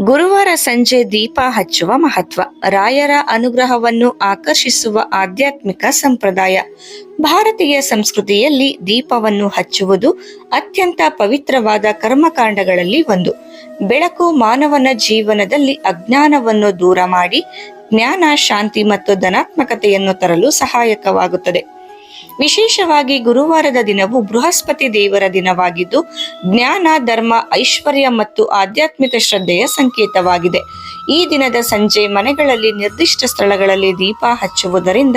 ಗುರುವಾರ ಸಂಜೆ ದೀಪ ಹಚ್ಚುವ ಮಹತ್ವ, ರಾಯರ ಅನುಗ್ರಹವನ್ನು ಆಕರ್ಷಿಸುವ ಆಧ್ಯಾತ್ಮಿಕ ಸಂಪ್ರದಾಯ. ಭಾರತೀಯ ಸಂಸ್ಕೃತಿಯಲ್ಲಿ ದೀಪವನ್ನು ಹಚ್ಚುವುದು ಅತ್ಯಂತ ಪವಿತ್ರವಾದ ಕರ್ಮಕಾಂಡಗಳಲ್ಲಿ ಒಂದು. ಬೆಳಕು ಮಾನವನ ಜೀವನದಲ್ಲಿ ಅಜ್ಞಾನವನ್ನು ದೂರ ಮಾಡಿ, ಜ್ಞಾನ, ಶಾಂತಿ ಮತ್ತು ಧನಾತ್ಮಕತೆಯನ್ನು ತರಲು ಸಹಾಯಕವಾಗುತ್ತದೆ. ವಿಶೇಷವಾಗಿ ಗುರುವಾರದ ದಿನವು ಬೃಹಸ್ಪತಿ ದೇವರ ದಿನವಾಗಿದ್ದು, ಜ್ಞಾನ, ಧರ್ಮ, ಐಶ್ವರ್ಯ ಮತ್ತು ಆಧ್ಯಾತ್ಮಿಕ ಶ್ರದ್ಧೆಯ ಸಂಕೇತವಾಗಿದೆ. ಈ ದಿನದ ಸಂಜೆ ಮನೆಗಳಲ್ಲಿ ನಿರ್ದಿಷ್ಟ ಸ್ಥಳಗಳಲ್ಲಿ ದೀಪ ಹಚ್ಚುವುದರಿಂದ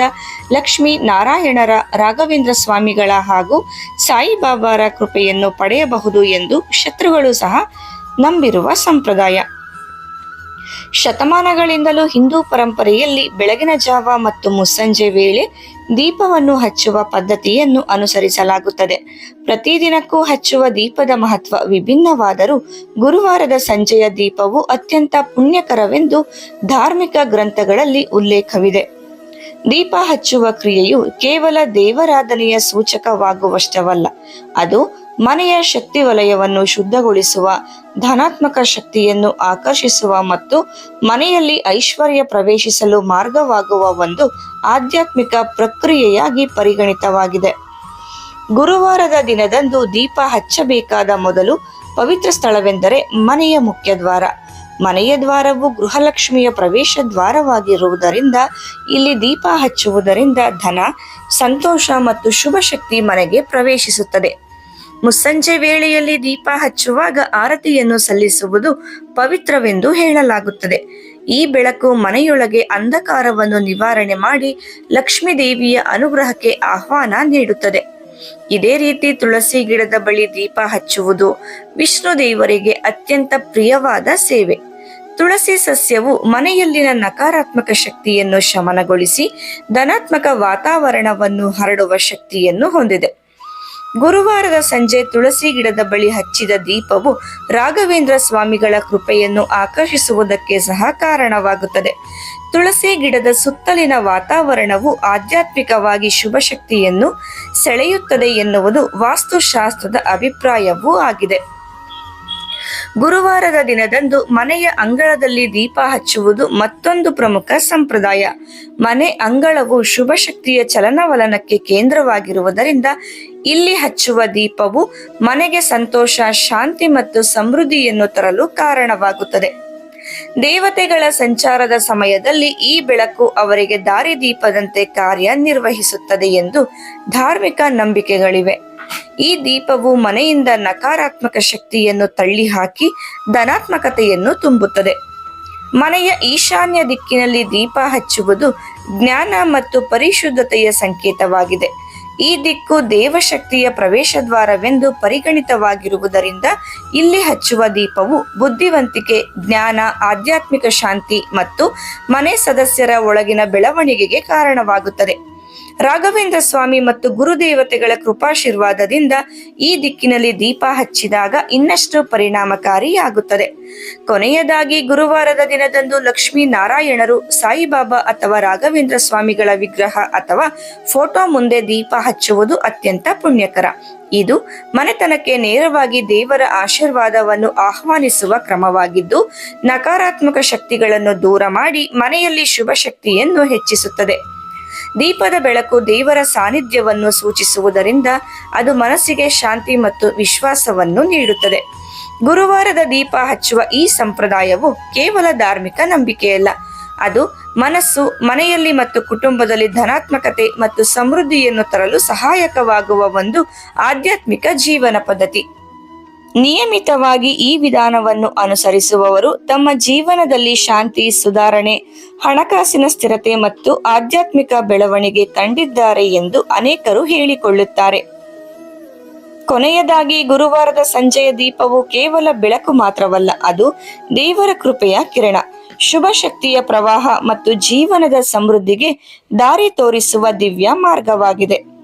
ಲಕ್ಷ್ಮೀ ನಾರಾಯಣರ, ರಾಘವೇಂದ್ರ ಸ್ವಾಮಿಗಳ ಹಾಗೂ ಸಾಯಿಬಾಬಾರ ಕೃಪೆಯನ್ನು ಪಡೆಯಬಹುದು ಎಂದು ಶತ್ರುಗಳು ಸಹ ನಂಬಿರುವ ಸಂಪ್ರದಾಯ. ಶತಮಾನಗಳಿಂದಲೂ ಹಿಂದೂ ಪರಂಪರೆಯಲ್ಲಿ ಬೆಳಗಿನ ಜಾವ ಮತ್ತು ಮುಸ್ಸಂಜೆ ವೇಳೆ ದೀಪವನ್ನು ಹಚ್ಚುವ ಪದ್ಧತಿಯನ್ನು ಅನುಸರಿಸಲಾಗುತ್ತದೆ. ಪ್ರತಿದಿನಕ್ಕೂ ಹಚ್ಚುವ ದೀಪದ ಮಹತ್ವ ವಿಭಿನ್ನವಾದರೂ ಗುರುವಾರದ ಸಂಜೆಯ ದೀಪವು ಅತ್ಯಂತ ಪುಣ್ಯಕರವೆಂದು ಧಾರ್ಮಿಕ ಗ್ರಂಥಗಳಲ್ಲಿ ಉಲ್ಲೇಖವಿದೆ. ದೀಪ ಹಚ್ಚುವ ಕ್ರಿಯೆಯು ಕೇವಲ ದೇವರಾಧನೆಯ ಸೂಚಕವಾಗುವಷ್ಟವಲ್ಲ, ಅದು ಮನೆಯ ಶಕ್ತಿ ವಲಯವನ್ನು ಶುದ್ಧಗೊಳಿಸುವ, ಧನಾತ್ಮಕ ಶಕ್ತಿಯನ್ನು ಆಕರ್ಷಿಸುವ ಮತ್ತು ಮನೆಯಲ್ಲಿ ಐಶ್ವರ್ಯ ಪ್ರವೇಶಿಸಲು ಮಾರ್ಗವಾಗುವ ಒಂದು ಆಧ್ಯಾತ್ಮಿಕ ಪ್ರಕ್ರಿಯೆಯಾಗಿ ಪರಿಗಣಿತವಾಗಿದೆ. ಗುರುವಾರದ ದಿನದಂದು ದೀಪ ಹಚ್ಚಬೇಕಾದ ಮೊದಲು ಪವಿತ್ರ ಸ್ಥಳವೆಂದರೆ ಮನೆಯ ಮುಖ್ಯ ದ್ವಾರ. ಮನೆಯ ದ್ವಾರವು ಗೃಹಲಕ್ಷ್ಮಿಯ ಪ್ರವೇಶ ದ್ವಾರವಾಗಿರುವುದರಿಂದ ಇಲ್ಲಿ ದೀಪ ಹಚ್ಚುವುದರಿಂದ ಧನ, ಸಂತೋಷ ಮತ್ತು ಶುಭ ಶಕ್ತಿ ಮನೆಗೆ ಪ್ರವೇಶಿಸುತ್ತದೆ. ಮುಸ್ಸಂಜೆ ವೇಳೆಯಲ್ಲಿ ದೀಪ ಹಚ್ಚುವಾಗ ಆರತಿಯನ್ನು ಸಲ್ಲಿಸುವುದು ಪವಿತ್ರವೆಂದು ಹೇಳಲಾಗುತ್ತದೆ. ಈ ಬೆಳಕು ಮನೆಯೊಳಗೆ ಅಂಧಕಾರವನ್ನು ನಿವಾರಣೆ ಮಾಡಿ ಲಕ್ಷ್ಮೀ ದೇವಿಯ ಅನುಗ್ರಹಕ್ಕೆ ಆಹ್ವಾನ ನೀಡುತ್ತದೆ. ಇದೇ ರೀತಿ ತುಳಸಿ ಗಿಡದ ಬಳಿ ದೀಪ ಹಚ್ಚುವುದು ವಿಷ್ಣು ದೇವರಿಗೆ ಅತ್ಯಂತ ಪ್ರಿಯವಾದ ಸೇವೆ. ತುಳಸಿ ಸಸ್ಯವು ಮನೆಯಲ್ಲಿನ ನಕಾರಾತ್ಮಕ ಶಕ್ತಿಯನ್ನು ಶಮನಗೊಳಿಸಿ ಧನಾತ್ಮಕ ವಾತಾವರಣವನ್ನು ಹರಡುವ ಶಕ್ತಿಯನ್ನು ಹೊಂದಿದೆ. ಗುರುವಾರದ ಸಂಜೆ ತುಳಸಿ ಗಿಡದ ಬಳಿ ಹಚ್ಚಿದ ದೀಪವು ರಾಘವೇಂದ್ರ ಸ್ವಾಮಿಗಳ ಕೃಪೆಯನ್ನು ಆಕರ್ಷಿಸುವುದಕ್ಕೆ ಸಹ ಕಾರಣವಾಗುತ್ತದೆ. ತುಳಸಿ ಗಿಡದ ಸುತ್ತಲಿನ ವಾತಾವರಣವು ಆಧ್ಯಾತ್ಮಿಕವಾಗಿ ಶುಭ ಶಕ್ತಿಯನ್ನು ಸೆಳೆಯುತ್ತದೆ ಎನ್ನುವುದು ವಾಸ್ತುಶಾಸ್ತ್ರದ ಅಭಿಪ್ರಾಯವೂ ಆಗಿದೆ. ಗುರುವಾರದ ದಿನದಂದು ಮನೆಯ ಅಂಗಳದಲ್ಲಿ ದೀಪ ಹಚ್ಚುವುದು ಮತ್ತೊಂದು ಪ್ರಮುಖ ಸಂಪ್ರದಾಯ. ಮನೆ ಅಂಗಳವು ಶುಭ ಶಕ್ತಿಯ ಚಲನವಲನಕ್ಕೆ ಕೇಂದ್ರವಾಗಿರುವುದರಿಂದ ಇಲ್ಲಿ ಹಚ್ಚುವ ದೀಪವು ಮನೆಗೆ ಸಂತೋಷ, ಶಾಂತಿ ಮತ್ತು ಸಮೃದ್ಧಿಯನ್ನು ತರಲು ಕಾರಣವಾಗುತ್ತದೆ. ದೇವತೆಗಳ ಸಂಚಾರದ ಸಮಯದಲ್ಲಿ ಈ ಬೆಳಕು ಅವರಿಗೆ ದಾರಿದೀಪದಂತೆ ಕಾರ್ಯ ನಿರ್ವಹಿಸುತ್ತದೆ ಎಂದು ಧಾರ್ಮಿಕ ನಂಬಿಕೆಗಳಿವೆ. ಈ ದೀಪವು ಮನೆಯಿಂದ ನಕಾರಾತ್ಮಕ ಶಕ್ತಿಯನ್ನು ತಳ್ಳಿಹಾಕಿ ಧನಾತ್ಮಕತೆಯನ್ನು ತುಂಬುತ್ತದೆ. ಮನೆಯ ಈಶಾನ್ಯ ದಿಕ್ಕಿನಲ್ಲಿ ದೀಪ ಹಚ್ಚುವುದು ಜ್ಞಾನ ಮತ್ತು ಪರಿಶುದ್ಧತೆಯ ಸಂಕೇತವಾಗಿದೆ. ಈ ದಿಕ್ಕು ದೇವಶಕ್ತಿಯ ಪ್ರವೇಶ ದ್ವಾರವೆಂದು ಪರಿಗಣಿತವಾಗಿರುವುದರಿಂದ ಇಲ್ಲಿ ಹಚ್ಚುವ ದೀಪವು ಬುದ್ಧಿವಂತಿಕೆ, ಜ್ಞಾನ, ಆಧ್ಯಾತ್ಮಿಕ ಶಾಂತಿ ಮತ್ತು ಮನೆ ಸದಸ್ಯರ ಒಳಗಿನ ಬೆಳವಣಿಗೆಗೆ ಕಾರಣವಾಗುತ್ತದೆ. ರಾಘವೇಂದ್ರ ಸ್ವಾಮಿ ಮತ್ತು ಗುರುದೇವತೆಗಳ ಕೃಪಾಶೀರ್ವಾದದಿಂದ ಈ ದಿಕ್ಕಿನಲ್ಲಿ ದೀಪ ಹಚ್ಚಿದಾಗ ಇನ್ನಷ್ಟು ಪರಿಣಾಮಕಾರಿಯಾಗುತ್ತದೆ. ಕೊನೆಯದಾಗಿ ಗುರುವಾರದ ದಿನದಂದು ಲಕ್ಷ್ಮೀ ನಾರಾಯಣರು ಸಾಯಿಬಾಬಾ ಅಥವಾ ರಾಘವೇಂದ್ರ ಸ್ವಾಮಿಗಳ ವಿಗ್ರಹ ಅಥವಾ ಫೋಟೋ ಮುಂದೆ ದೀಪ ಹಚ್ಚುವುದು ಅತ್ಯಂತ ಪುಣ್ಯಕರ. ಇದು ಮನೆತನಕ್ಕೆ ನೇರವಾಗಿ ದೇವರ ಆಶೀರ್ವಾದವನ್ನು ಆಹ್ವಾನಿಸುವ ಕ್ರಮವಾಗಿದ್ದು, ನಕಾರಾತ್ಮಕ ಶಕ್ತಿಗಳನ್ನು ದೂರ ಮಾಡಿ ಮನೆಯಲ್ಲಿ ಶುಭ ಶಕ್ತಿಯನ್ನು ಹೆಚ್ಚಿಸುತ್ತದೆ. ದೀಪದ ಬೆಳಕು ದೇವರ ಸಾನ್ನಿಧ್ಯವನ್ನು ಸೂಚಿಸುವುದರಿಂದ ಅದು ಮನಸ್ಸಿಗೆ ಶಾಂತಿ ಮತ್ತು ವಿಶ್ವಾಸವನ್ನು ನೀಡುತ್ತದೆ. ಗುರುವಾರದ ದೀಪ ಹಚ್ಚುವ ಈ ಸಂಪ್ರದಾಯವು ಕೇವಲ ಧಾರ್ಮಿಕ ನಂಬಿಕೆಯಲ್ಲ. ಅದು ಮನಸ್ಸು, ಮನೆಯಲ್ಲಿ ಮತ್ತು ಕುಟುಂಬದಲ್ಲಿ ಧನಾತ್ಮಕತೆ ಮತ್ತು ಸಮೃದ್ಧಿಯನ್ನು ತರಲು ಸಹಾಯಕವಾಗುವ ಒಂದು ಆಧ್ಯಾತ್ಮಿಕ ಜೀವನ ಪದ್ಧತಿ. ನಿಯಮಿತವಾಗಿ ಈ ವಿಧಾನವನ್ನು ಅನುಸರಿಸುವವರು ತಮ್ಮ ಜೀವನದಲ್ಲಿ ಶಾಂತಿ, ಸುಧಾರಣೆ, ಹಣಕಾಸಿನ ಸ್ಥಿರತೆ ಮತ್ತು ಆಧ್ಯಾತ್ಮಿಕ ಬೆಳವಣಿಗೆ ಕಂಡಿದ್ದಾರೆ ಎಂದು ಅನೇಕರು ಹೇಳಿಕೊಳ್ಳುತ್ತಾರೆ. ಕೊನೆಯದಾಗಿ, ಗುರುವಾರದ ಸಂಜೆಯ ದೀಪವು ಕೇವಲ ಬೆಳಕು ಮಾತ್ರವಲ್ಲ, ಅದು ದೇವರ ಕೃಪೆಯ ಕಿರಣ. ಶುಭ ಶಕ್ತಿಯ ಪ್ರವಾಹ ಮತ್ತು ಜೀವನದ ಸಮೃದ್ಧಿಗೆ ದಾರಿ ತೋರಿಸುವ ದಿವ್ಯ ಮಾರ್ಗವಾಗಿದೆ.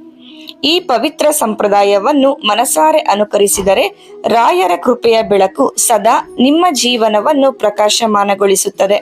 ಈ ಪವಿತ್ರ ಸಂಪ್ರದಾಯವನ್ನು ಮನಸಾರೆ ಅನುಕರಿಸಿದರೆ ರಾಯರ ಕೃಪೆಯ ಬೆಳಕು ಸದಾ ನಿಮ್ಮ ಜೀವನವನ್ನು ಪ್ರಕಾಶಮಾನಗೊಳಿಸುತ್ತದೆ.